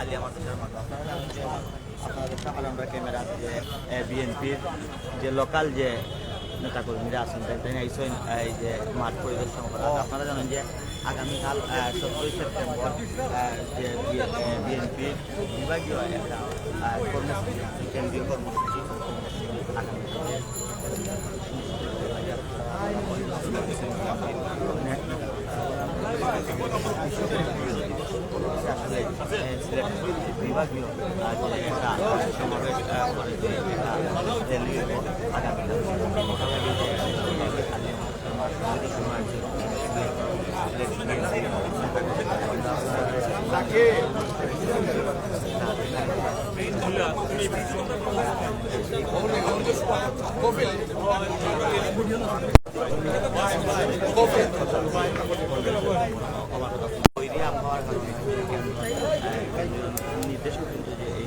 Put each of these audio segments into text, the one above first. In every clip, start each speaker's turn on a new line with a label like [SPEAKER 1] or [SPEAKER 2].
[SPEAKER 1] আলিয়া মাদ্রাসার আমরা ক্যামেরা, যে বিএনপির যে লোকাল যে নেতাকর্মীরা আছেন, তাই আইসেন এই যে মাঠ পরিদর্শন করা। আপনারা জানেন যে আগামীকাল সতেরোই সেপ্টেম্বর যে বিএনপির বিভাগীয় একটা কর্মসূচি, কেন্দ্রীয় কর্মসূচি, আগামীকাল। আসলে বিভাগীয় একটা সমাবেশ আহ, করে নির্দেশ কিন্তু যে এই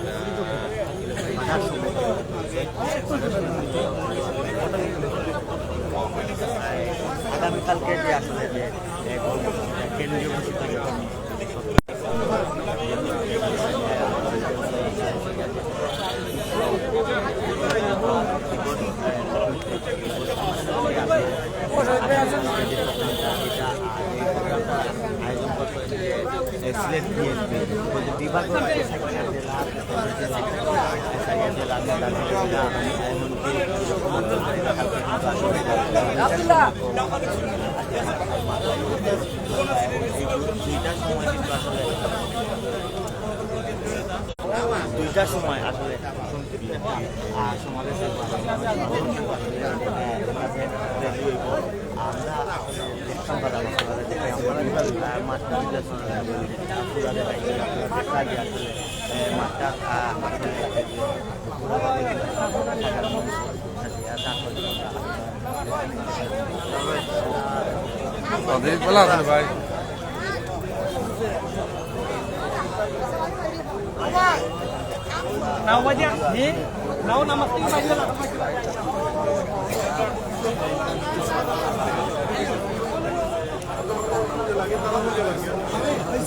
[SPEAKER 1] আগামীকালকে যে আসলে যে কেন্দ্রীয় ঘোষিত যে কর্মসূচি সিলেট বিএনপি বিভাগ জেলা জেলা জেলা দুইটার সময় কিন্তু আসলে দুইটার সময় আসলে। একটা সমাবেশের মাঠটা আহ, মাঠটা আহ, আসলে পুরোভাবে সাজানো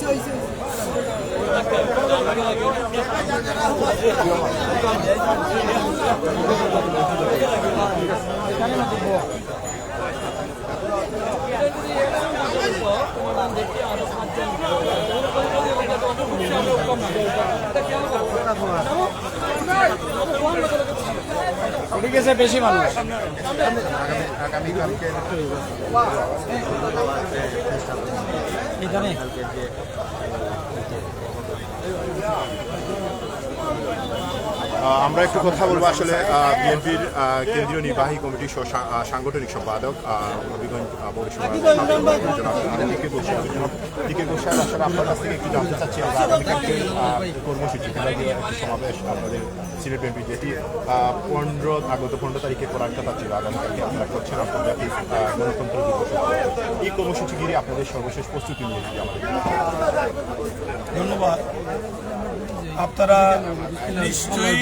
[SPEAKER 1] হয়েছে। তারপরে
[SPEAKER 2] Tadi pelan kan,
[SPEAKER 3] ঠিক আছে বেশি মানুষ এখানে
[SPEAKER 4] আহ, আমরা একটু কথা বলব আসলে বিএনপির কেন্দ্রীয় নির্বাহী কমিটির সাংগঠনিক সম্পাদক হবিগঞ্জ আহ, দিকে গোসাই দিকে গোসাই আসলে আপনার কাছ থেকে একটু জানতে চাচ্ছি আমরা আগামীকালকে কর্মসূচি সমাবেশ আপনাদের সিলেট বিএনপি যেটি পনেরো আগত পনেরো তারিখে করার কথা ছিল আগামীকালকে আপনারা করছেন আন্তর্জাতিক গণতন্ত্র দিবস এই কর্মসূচি ঘিরে আপনাদের সর্বশেষ প্রস্তুতি নিয়ে আমাদের
[SPEAKER 5] ধন্যবাদ। আপনারা নিশ্চয়ই।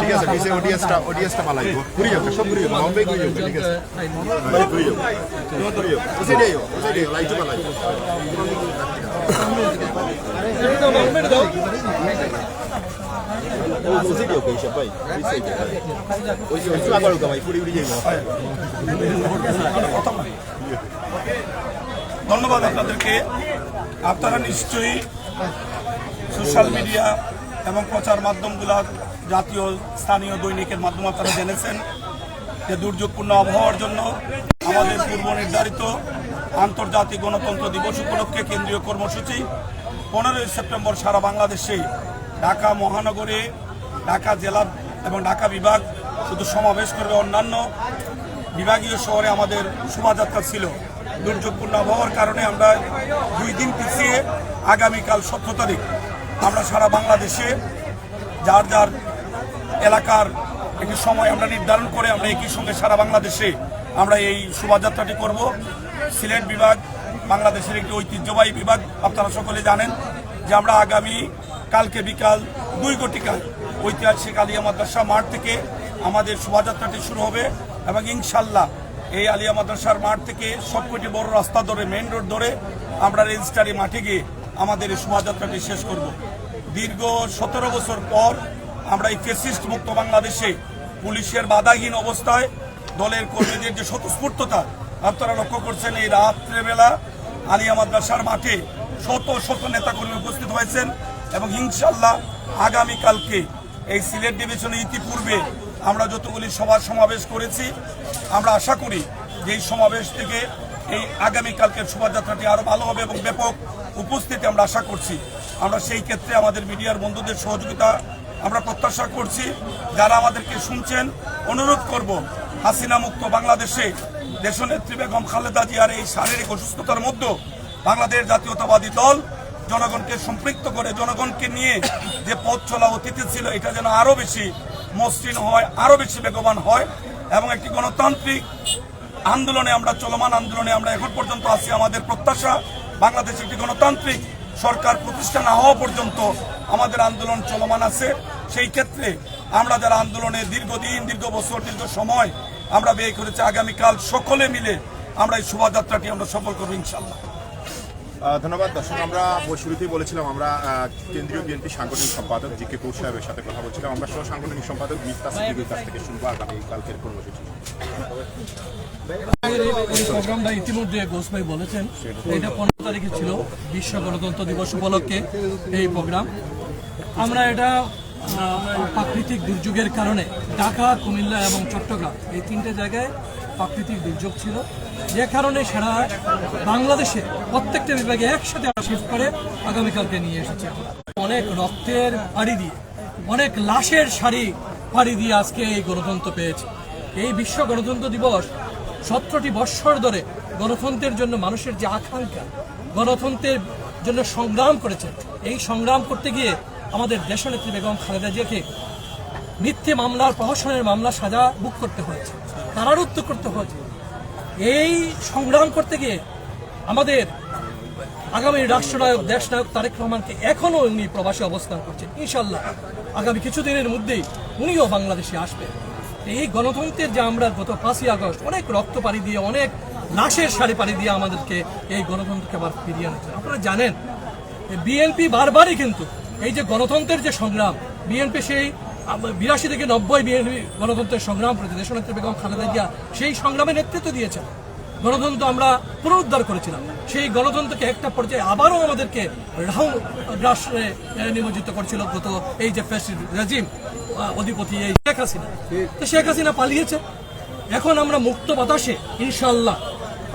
[SPEAKER 4] ঠিক আছে পিছে অডিয়েন্সটা অডিয়েন্সটা ভালো লাগবে ঘুরে যাও সব ঘুরে ঠিক আছে ভাই ঘুরে যাও লাইটু ভালো
[SPEAKER 5] ধন্যবাদ আপনাদেরকে। আপনারা নিশ্চয়ই সোশ্যাল মিডিয়া এবং প্রচার মাধ্যমগুলো জাতীয় স্থানীয় দৈনিকের মাধ্যমে আপনারা জেনেছেন, যে দুর্যোগপূর্ণ আবহাওয়ার জন্য আমাদের পূর্ব নির্ধারিত আন্তর্জাতিক গণতন্ত্র দিবস উপলক্ষে কেন্দ্রীয় কর্মসূচি পনেরোই সেপ্টেম্বর সারা বাংলাদেশে ঢাকা মহানগরে, ঢাকা জেলা এবং ঢাকা বিভাগ শুধু সমাবেশ করবে অন্যান্য বিভাগীয় শহরে আমাদের শোভাযাত্রা ছিল। দুর্যোগপূর্ণ আবহাওয়ার কারণে আমরা দুই দিন পিছিয়ে আগামীকাল সতেরো তারিখ আমরা সারা বাংলাদেশে যার যার এলাকার একটি সময় আমরা নির্ধারণ করে আমরা একই সঙ্গে সারা বাংলাদেশে আমরা এই শোভাযাত্রাটি করব। সিলেট বিভাগ, বাংলাদেশের একটি ঐতিহ্যবাহী বিভাগ, আপনারা সকলে জানেন যে আমরা আগামী কালকে বিকাল দুই ঘটিকায় ঐতিহাসিক আলিয়া মাদ্রাসা মাঠ থেকে আমাদের শোভাযাত্রাটি শুরু হবে এবং ইনশাল্লাহ এই আলিয়া মাদ্রাসার মাঠ থেকে সবকটি বড় রাস্তা ধরে মেইন রোড ধরে আমরা রেজিস্টারি মাঠে গিয়ে আমাদের এই শোভাযাত্রাটি শেষ করব। দীর্ঘ সতেরো বছর পর আমরা এই ফেসিস্ট মুক্ত বাংলাদেশে পুলিশের বাধাহীন অবস্থায় দলের কর্মীদের যে স্বতঃস্ফূর্ততা, আপনারা লক্ষ্য করছেন এই রাত্রেবেলা আলিয়া মাদ্রাসার মাঠে শত শত নেতাকর্মী উপস্থিত হয়েছেন এবং ইনশাল্লাহ আগামীকালকে এই সিলেট ডিভিশনে ইতিপূর্বে আমরা যতগুলি সভা সমাবেশ করেছি, আমরা আশা করি যে এই সমাবেশ থেকে এই আগামীকালকের শোভাযাত্রাটি আরও ভালো হবে এবং ব্যাপক উপস্থিতি আমরা আশা করছি। আমরা সেই ক্ষেত্রে আমাদের মিডিয়ার বন্ধুদের সহযোগিতা আমরা প্রত্যাশা করছি। যারা আমাদেরকে শুনছেন, অনুরোধ করব হাসিনা মুক্ত বাংলাদেশে দেশনেত্রী বেগম খালেদা জিয়ার এই শারীরিক অসুস্থতার মধ্যে বাংলাদেশ জাতীয়তাবাদী দল জনগণকে সম্পৃক্ত করে, জনগণকে নিয়ে যে পথ চলা অতীতে ছিল, এটা যেন আরও বেশি মসৃণ হয় আরও বেশি বেগবান হয় এবং একটি গণতান্ত্রিক আন্দোলনে আমরা, চলমান আন্দোলনে আমরা এখন পর্যন্ত আছি। আমাদের প্রত্যাশা, বাংলাদেশ একটি গণতান্ত্রিক সরকার প্রতিষ্ঠা না হওয়া পর্যন্ত আমাদের আন্দোলন চলমান আছে। সেই ক্ষেত্রে আমরা যারা আন্দোলনে দীর্ঘদিন, দীর্ঘ বছর, দীর্ঘ সময় আমরা ব্যয় করেছি, আগামীকাল সকলে মিলে আমরা এই শোভাযাত্রাটি আমরা সফল করব ইনশাল্লাহ
[SPEAKER 4] ধন্যবাদ। দর্শক, আমরা শুরুতেই বলেছিলাম, আমরা কেন্দ্রীয় বিএনপি সাংগঠনিক সম্পাদক জি কে কৌর সাহেবের সাথে কথা বলছিলাম। আমরা সহ সাংগঠনিক সম্পাদক মিফতা সিদ্দিকীর কাছ থেকে শুনব আগামী কালকের কর্মসূচি।
[SPEAKER 2] প্রোগ্রামটা ইতিমধ্যে ঘোষ ভাই বলেছেন, এটা পনেরো তারিখে ছিল, বিশ্ব গণতন্ত্র দিবস উপলক্ষে এই প্রোগ্রাম। আমরা এটা প্রাকৃতিক দুর্যোগের কারণে ঢাকা, কুমিল্লা এবং চট্টগ্রাম এই তিনটে জায়গায় প্রাকৃতিক দুর্যোগ ছিল। যে কারণে সারা বাংলাদেশে প্রত্যেকটা বিভাগে একসাথে শিফট করে আগামীকালকে নিয়ে এসেছে। অনেক রক্তের পাড়ি দিয়ে, অনেক লাশের শাড়ি পাড়ি দিয়ে আজকে এই গণতন্ত্র পেয়েছে। এই বিশ্ব গণতন্ত্র দিবস সতেরোটি বৎসর ধরে গণতন্ত্রের জন্য মানুষের যে আকাঙ্ক্ষা, গণতন্ত্রের জন্য সংগ্রাম করেছে, এই সংগ্রাম করতে গিয়ে আমাদের দেশনেত্রী বেগম খালেদা জিয়াকে মিথ্যে মামলার প্রহসনের মামলা সাজা বুক করতে হয়েছে। কারারুদ্ধ করতে হয়েছে এই সংগ্রাম করতে গিয়ে আমাদের আগামী রাষ্ট্রনায়ক, দেশনায়ক তারেক রহমানকে এখনও উনি প্রবাসী অবস্থান করছেন। ইনশাল্লাহ আগামী কিছুদিনের মধ্যেই উনিও বাংলাদেশে আসবেন। এই গণতন্ত্রের যে আমরা গত পাঁচই আগস্ট অনেক রক্ত পাড়ি দিয়ে, অনেক লাশের শাড়ি পাড়ি দিয়ে আমাদেরকে এই গণতন্ত্রকে আবার ফিরিয়ে আনছে। আপনারা জানেন বিএনপি বারবারই কিন্তু এই যে গণতন্ত্রের যে সংগ্রাম, বিএনপি সেই বিরাশি থেকে নব্বই বিএনপি গণতন্ত্রের সংগ্রাম করেছে। দেশনেত্রী বেগম খালেদা জিয়া সেই সংগ্রামে নেতৃত্ব দিয়েছেন। গণতন্ত্র আমরা পুনরুদ্ধার করেছিলাম। সেই গণতন্ত্রকে একটা পর্যায়ে আবারও আমাদেরকে রাহু রাষ্ট্রে নিমজ্জিত করছিল গত এই যে ফ্যাসিড রেজিম অধিপতি এই শেখ হাসিনা। তো শেখ হাসিনা পালিয়েছে। এখন আমরা মুক্ত বাতাসে ইনশাল্লাহ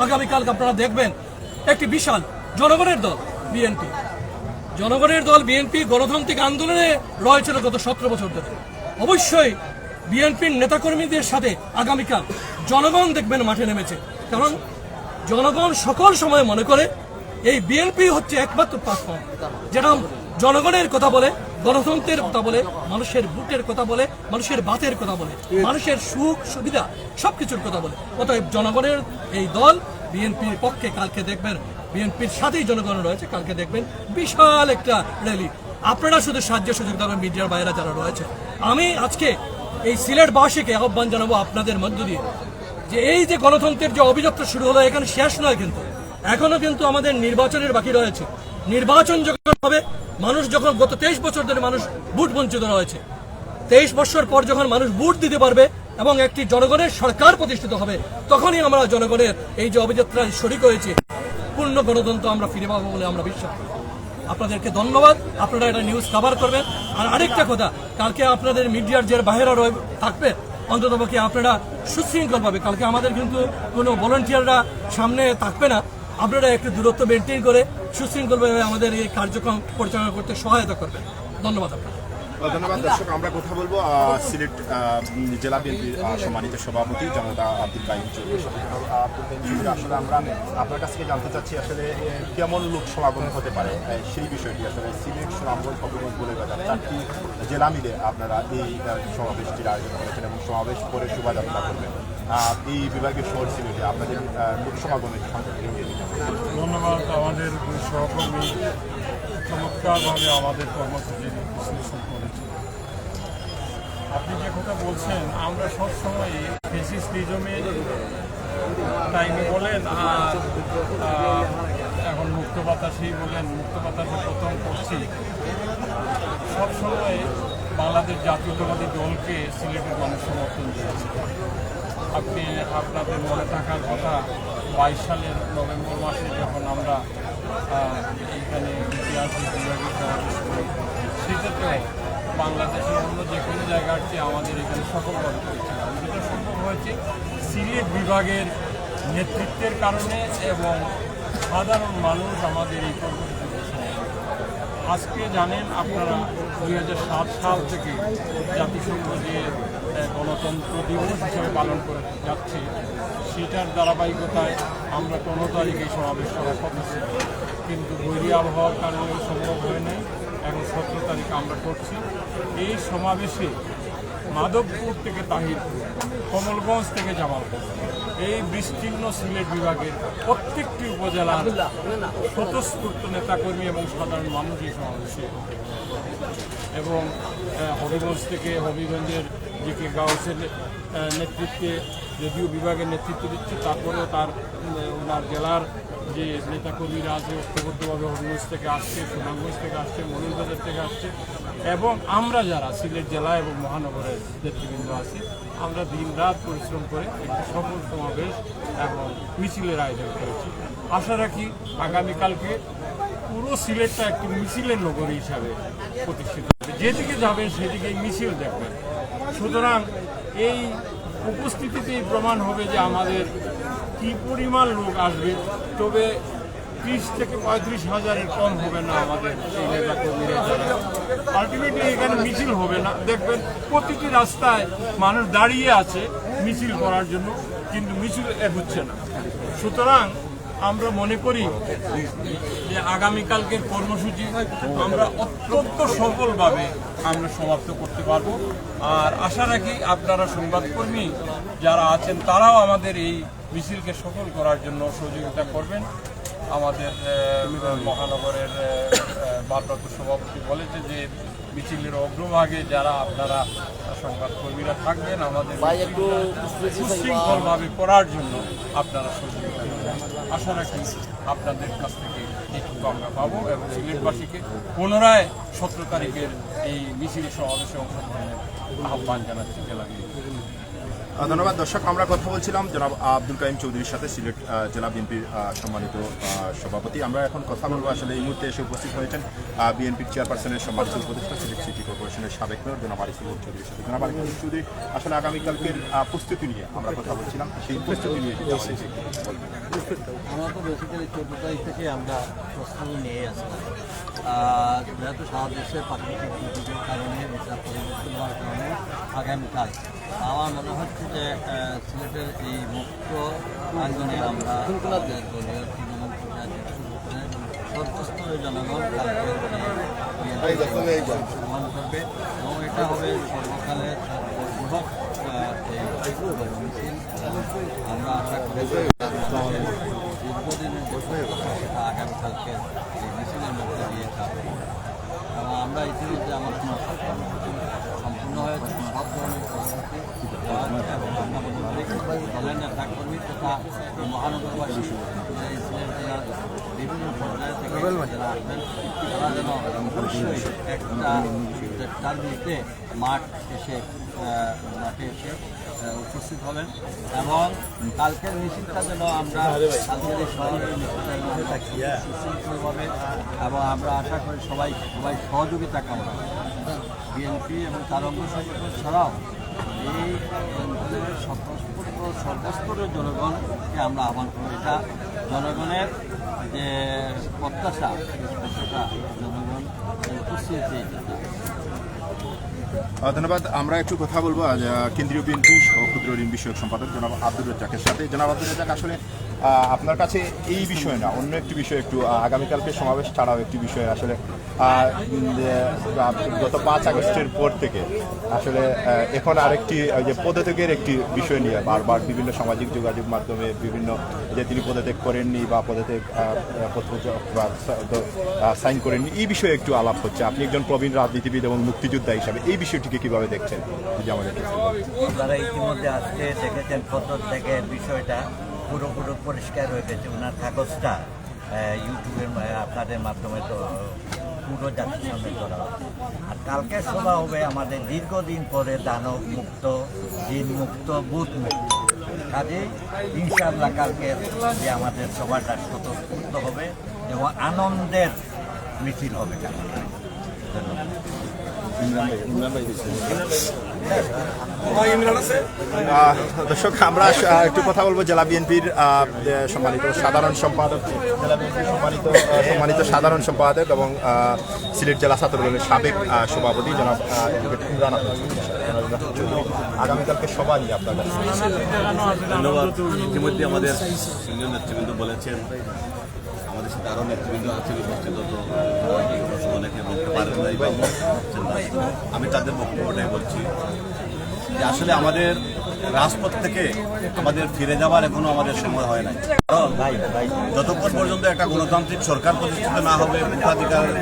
[SPEAKER 2] আগামীকাল আপনারা দেখবেন একটি বিশাল জনগণের দল, বিএনপি। জনগণের দল বিএনপি গণতান্ত্রিক আন্দোলনে রয়েছিল গত সতেরো বছর ধরে। অবশ্যই বিএনপির নেতাকর্মীদের সাথে আগামীকাল জনগণ দেখবেন মাঠে নেমেছে। কারণ জনগণ সকল সময় মনে করে এই বিএনপি হচ্ছে একমাত্র প্ল্যাটফর্ম যেটা জনগণের কথা বলে, গণতন্ত্রের কথা বলে, মানুষের বুটের কথা বলে, মানুষের বাতের কথা বলে, মানুষের সুখ, সুবিধা সবকিছুর কথা বলে। অতএব জনগণের এই দল বিএনপির পক্ষে কালকে দেখবেন বিএনপির সাথেই জনগণ রয়েছে। কালকে দেখবেন বিশাল একটা র্যালি। আপনারা শুধু সাহায্য সুযোগ দেবেন মিডিয়ার বাইরে যারা রয়েছে। আমি আজকে এই সিলেটবাসীকে আহ্বান জানাব আপনাদের মধ্য দিয়ে যে এই যে গণতন্ত্রের যে অভিযাত্রা শুরু হলো, এখানে শেষ নয় কিন্তু। এখনও কিন্তু আমাদের নির্বাচনের বাকি রয়েছে। নির্বাচন যখন হবে, মানুষ যখন গত তেইশ বছর ধরে মানুষ ভোট বঞ্চিত রয়েছে। তেইশ বছর পর যখন মানুষ ভোট দিতে পারবে এবং একটি জনগণের সরকার প্রতিষ্ঠিত হবে, তখনই আমরা জনগণের এই যে অভিযাত্রায় শরিক হয়েছে। পূর্ণ গণতন্ত্র আমরা ফিরে পাবো বলে আমরা বিশ্বাস করি। আপনাদেরকে ধন্যবাদ। আপনারা এটা নিউজ কভার করবেন। আর আরেকটা কথা, কালকে আপনাদের মিডিয়ার যে বাইরেরা রয়ে থাকবে, অন্তত পক্ষে আপনারা সুশৃঙ্খলভাবে কালকে আমাদের কিন্তু কোনো ভলেন্টিয়াররা সামনে থাকবে না। আপনারা একটু দূরত্ব মেনটেন করে সুশৃঙ্খলভাবে আমাদের এই কার্যক্রম পরিচালনা করতে সহায়তা করবেন। ধন্যবাদ আপনাদের।
[SPEAKER 4] ধন্যবাদ দর্শক আমরা কথা বলব সিলেট জেলা বিএনপির সম্মানিত সভাপতি জনতা আব্দুল কাইম চৌধুরী, আসলে আমরা আপনার কাছ থেকে জানতে চাচ্ছি আসলে কেমন লোক সমাগম হতে পারে? সেই বিষয়টি আসলে সিলেট সুনামগঞ্জ হবিগঞ্জ বলে চারটি জেলা মিলে আপনারা এই সমাবেশটির আয়োজন করেছেন এবং সমাবেশ করে শোভাযাত্রা করবেন। এই বিভাগীয় শহর সিলেটে আপনাদের লোক সমাগমের সংখ্যা
[SPEAKER 6] ধন্যবাদ আমাদের সহকর্মী। চমৎকারভাবে আমাদের কর্মসূচি আপনি যে কথা বলছেন, আমরা সবসময় ফেসিস্টিজমের টাইমে বলেন আর এখন মুক্ত বাতাসেই বলেন, মুক্ত বাতাসে প্রথম করছি। সবসময় বাংলাদেশ জাতীয়তাবাদী দলকে সিলেটের মানুষ সমর্থন দিয়েছে। আপনি আপনাদের মনে থাকার কথা, বাইশ সালের নভেম্বর মাসে যখন আমরা এইখানে ইতিহাস সেক্ষেত্রে বাংলাদেশের অন্য যে কোনো জায়গার চেয়ে আমাদের এখানে সফলভাবে করেছিলাম যেটা সম্ভব হয়েছে, সিলেট বিভাগের নেতৃত্বের কারণে এবং সাধারণ মানুষ আমাদের এই আজকে জানেন আপনারা, দুই হাজার সাত সাল থেকে জাতিসংঘ যে গণতন্ত্র দিবস হিসেবে পালন করে যাচ্ছে, সেটার ধারাবাহিকতায় আমরা কোনো তারিখে সমাবেশ করার কথা ছিল। কিন্তু বৈরী আবহাওয়ার কারণে সম্ভব হয় নাই। সতেরো তারিখ আমরা করছি। এই সমাবেশে মাধবপুর থেকে তাহিরপুর কমলগঞ্জ থেকে জামালপুর, এই বিস্তীর্ণ সিলেট বিভাগের প্রত্যেকটি উপজেলার স্বতঃস্ফূর্ত নেতাকর্মী এবং সাধারণ মানুষ এই সমাবেশে এবং হবিগঞ্জ থেকে হবিগঞ্জের যে কে গাউসের নেতৃত্বে, যদিও বিভাগের নেতৃত্ব দিচ্ছে, তারপরেও তার ওনার জেলার যে নেতাকর্মীরা আছে, ঐক্যবদ্ধভাবে হবিগঞ্জ থেকে আসছে, সুনামগঞ্জ থেকে আসছে মনুরবাজার থেকে আসছে, এবং আমরা যারা সিলেট জেলা এবং মহানগরের নেতৃবৃন্দ আছি, আমরা দিন রাত পরিশ্রম করে একটি সফল সমাবেশ এবং মিছিলের আয়োজন করেছি। আশা রাখি আগামীকালকে পুরো সিলেটটা একটি মিছিলের নগরী হিসাবে প্রতিষ্ঠিত হবে। যেদিকে যাবেন সেদিকে মিছিল দেখবেন। সুতরাং এই উপস্থিতিতেই প্রমাণ হবে যে আমাদের কি পরিমাণ লোক আসবে। তবে ত্রিশ থেকে পঁয়ত্রিশ হাজারের কম হবে না আমাদের এই নেতা কর্মীরা যারা আলটিমেটলি এখানে মিছিল হবে না। দেখবেন প্রতিটি রাস্তায় মানুষ দাঁড়িয়ে আছে মিছিল করার জন্য, কিন্তু মিছিল হচ্ছে না। সুতরাং আমরা মনে করি যে আগামীকালকের কর্মসূচি আমরা অত্যন্ত সফলভাবে আমরা সমাপ্ত করতে পারব। আর আশা রাখি আপনারা সংবাদকর্মী যারা আছেন, তারাও আমাদের এই মিছিলকে সফল করার জন্য সহযোগিতা করবেন। আমাদের মহানগরের ভারপ্রাপ্ত সভাপতি বলেছে যে মিছিলের অগ্রভাগে যারা আপনারা সংবাদকর্মীরা থাকবেন। আমাদের সুশৃঙ্খলভাবে পড়ার জন্য আপনারা সহযোগিতা আশা রাখি আপনাদের কাছ থেকে এইটুকু আমরা পাবো এবং সিলেটবাসীকে পুনরায় সতেরো তারিখের এই মিছিল সমাবেশে অংশগ্রহণের আহ্বান জানাচ্ছি জেলা
[SPEAKER 4] ধন্যবাদ। দর্শক, আমরা কথা বলছিলাম জনাব আব্দুল কাইম চৌধুরীর সাথে সিলেট জেলা বিএনপির সম্মানিত সভাপতি। আমরা এখন কথা বলব আসলে এই মুহূর্তে এসে উপস্থিত হয়েছেন বিএনপির চেয়ারপারসনের সম্মানিত উপদেষ্টা, সিলেট সিটি কর্পোরেশনের সাবেক মেয়র জনাব আরিফুল চৌধুরীর সাথে। জনাব আরিফুল চৌধুরী, আসলে আগামীকালকের প্রস্তুতি নিয়ে আমরা কথা বলছিলাম। সেই প্রস্তুতি নিয়ে যদি
[SPEAKER 7] তো বেসিক্যালি চোদ্দ তারিখ থেকে আমরা প্রস্তুতি নিয়ে আসলাম যেহেতু সারা দেশে প্রাকৃতিক দুর্যোগের কারণে এটা পরিবর্তন হওয়ার কারণে আগামীকাল আমার মনে হচ্ছে যে সিলেটের এই মুক্ত আঙ্গনে আমরা দলীয় তৃণমূল পর্যায়ে জনগণ করবে এবং এটা হবে সর্বকালের মিছিল। আমরা আশা করি দীর্ঘদিনের সফলতা সেটা আগামীকালকে এই মিছিলের মধ্যে দিয়ে যাবে এবং আমরা ইতিমধ্যে মাসার সম্পূর্ণ হয়েছে সব ধরনের কর্মসূচি আমরা দলের নেতা কর্মী তথা মহানগরবাসী বিভিন্ন পর্যায় যারা আসবেন, তারা যেন অবশ্যই একটা টার্গেটে মাঠ এসে মাঠে এসে উপস্থিত হবেন এবং কালকের মিছিলটা যেন আমরা কালকের এই সুশৃঙ্খলভাবে, এবং আমরা আশা করি সবাই সবাই সহযোগিতা কামনা বিএনপি এবং তার অঙ্গ সংগঠন ছাড়াও এই সর্বস্তরের জনগণকে আমরা আহ্বান করব এটা জনগণের যে প্রত্যাশা সেটা জনগণ উপস্থিত
[SPEAKER 4] ধন্যবাদ। আমরা একটু কথা বলব আজ কেন্দ্রীয় বিএনপি ও ক্ষুদ্র ঋণ বিষয়ক সম্পাদক জনাব আব্দুর রাজ্জাকের সাথে। জনাব আব্দুর রাজ্জাক, আসলে আপনার কাছে এই বিষয় না, অন্য একটি বিষয় একটু আগামীকালকে সমাবেশ ছাড়াও একটি বিষয় আসলে গত পাঁচ আগস্টের পর থেকে আসলে এখন আরেকটি যে পদত্যাগের একটি বিষয় নিয়ে বারবার বিভিন্ন সামাজিক যোগাযোগ মাধ্যমে বিভিন্ন, যে তিনি পদত্যাগ করেননি বা পদত্যাগ পত্র সাইন করেননি, এই বিষয়ে একটু আলাপ হচ্ছে। আপনি একজন প্রবীণ রাজনীতিবিদ এবং মুক্তিযোদ্ধা হিসাবে এই বিষয়টিকে কীভাবে দেখছেন? যদি।
[SPEAKER 8] আপনারা ইতিমধ্যে আজকে দেখেছেন পদত্যাগের বিষয়টা পুরোপুরি পরিষ্কার হয়ে গেছে। ওনার কাগজটা ইউটিউবের আপনাদের মাধ্যমে তো পুরো জাতির সামনে করা হবে। আর কালকে সভা হবে আমাদের দীর্ঘদিন পরে দানব মুক্ত দিন মুক্ত বুথ মুক্ত কাজে ইনশাল্লাহ কালকে যে আমাদের সভাটা স্বতঃস্ফূর্ত হবে, এবং আনন্দের মিছিল হবে কালকে
[SPEAKER 4] দর্শক, আমরা একটু কথা বলব। জেলা বিএনপির সম্মানিত সাধারণ সম্পাদক সম্মানিত সম্মানিত সাধারণ সম্পাদক এবং সিলেট জেলা ছাত্র দলের সাবেক সভাপতি জনাব ইমরান আগামীকালকে নিয়ে আপনার
[SPEAKER 9] ইতিমধ্যে আমাদের সিনিয়র নেতৃবৃন্দ বলেছেন। আমাদের সাথে আরও নেতৃবৃন্দ আছেন উপস্থিত বলতে পারেন নাই বা আমি তাদের বক্তব্যটাই বলছি। যে আসলে আমাদের রাজপথ থেকে আমাদের ফিরে যাওয়ার এখনও আমাদের সময় হয় নাই। যতক্ষণ পর্যন্ত একটা গণতান্ত্রিক সরকার প্রতিষ্ঠিত না হবে ভোটাধিকারের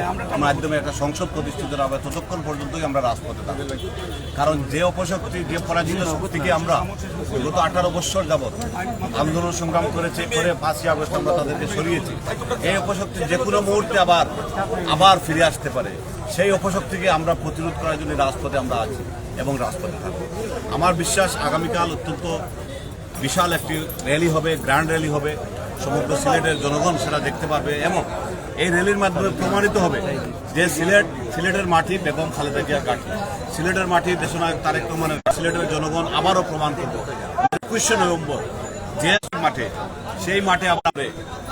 [SPEAKER 9] মাধ্যমে একটা সংসদ প্রতিষ্ঠিত না হবে, ততক্ষণ পর্যন্তই আমরা রাজপথে থাকব। কারণ যে অপশক্তি, যে পরাজিত শক্তিকে আমরা গত আঠারো বছর যাবৎ আন্দোলন সংগ্রাম করেছে, করে পাঁচই আগস্ট আমরা তাদেরকে সরিয়েছি। এই অপশক্তি যে কোনো মুহূর্তে আবার আবার ফিরে আসতে পারে। সেই অপশক্তিকে আমরা প্রতিরোধ করার জন্য রাজপথে আমরা আছি। এবং রাজপথে থাকব। আমার বিশ্বাস আগামীকাল অত্যন্ত বিশাল একটি র্যালি হবে, গ্র্যান্ড র্যালি হবে। সমগ্র সিলেটের জনগণ সেটা দেখতে পারবে এবং এই র্যালির মাধ্যমে প্রমাণিত হবে যে সিলেট, সিলেটের মাটি বেগম খালেদা জিয়ার কাঠি। সিলেটের মাটি দেশনায়ক তারেক রহমানের সিলেটের জনগণ আবারও প্রমাণ করবে। একুশে নভেম্বর যে মাঠে, সেই মাঠে আমরা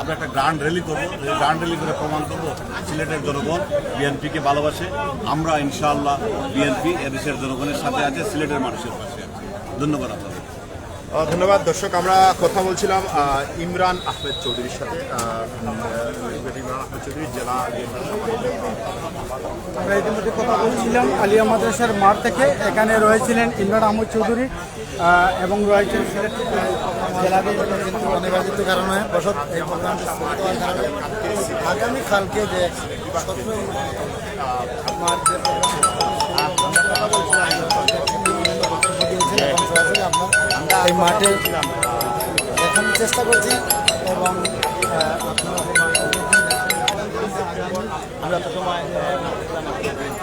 [SPEAKER 9] আমরা একটা গ্রান্ড র্যালি করব। গ্রান্ড র্যালি করে প্রমাণ করব সিলেটের জনগণ বিএনপিকে ভালোবাসে। আমরা ইনশাআল্লাহ বিএনপি এদেশের জনগণের সাথে আছে সিলেটের মানুষের পাশে আছে। ধন্যবাদ আপনাদের।
[SPEAKER 4] ধন্যবাদ। দর্শক আমরা কথা বলছিলাম ইমরান আহমেদ চৌধুরীর সাথে। ইমরান আহমেদ চৌধুরী জেলা
[SPEAKER 3] আমরা ইতিমধ্যে কথা বলছিলাম আলিয়া মাদ্রাসার মাঠ থেকে। এখানে রয়েছিলেন ইমরান আহমদ চৌধুরী এবং রয়েছেন সিলেট জেলা কিন্তু অনিবার্জিত কারণে বসত এই প্রোগ্রামটি স্থগিত আগামী কালকে যে যে আমরা এই মাঠে দেখানোর চেষ্টা করছি এবং
[SPEAKER 1] আমরা তো সময় আহ, বলছিলাম আমাদের বিএনপির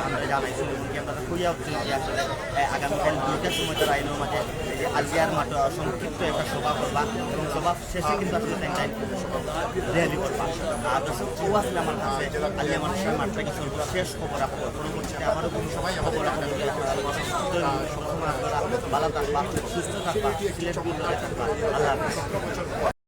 [SPEAKER 1] আমরা জানাইছি এমনকি আপনারা খুঁজে হচ্ছিল যে আসলে আগামীকাল দুইটার সময় তারা আইনের মাঝে আলিয়ার মাঠ সংক্ষিপ্ত একটা সভা করবা এবং সভা শেষে কিন্তু আসলে তাই র্যালি করবা আর কেউ আসলে আমার কাছে আলিয়া মানুষের মাঠ থেকে সর্বশেষ খবর রাখব পরবর্তীতে আবারও কোনো সবাই খবর রাখব সবসময় আপনারা ভালো থাকবা সুস্থ থাকবা সিলেট থাকবা আল্লাহ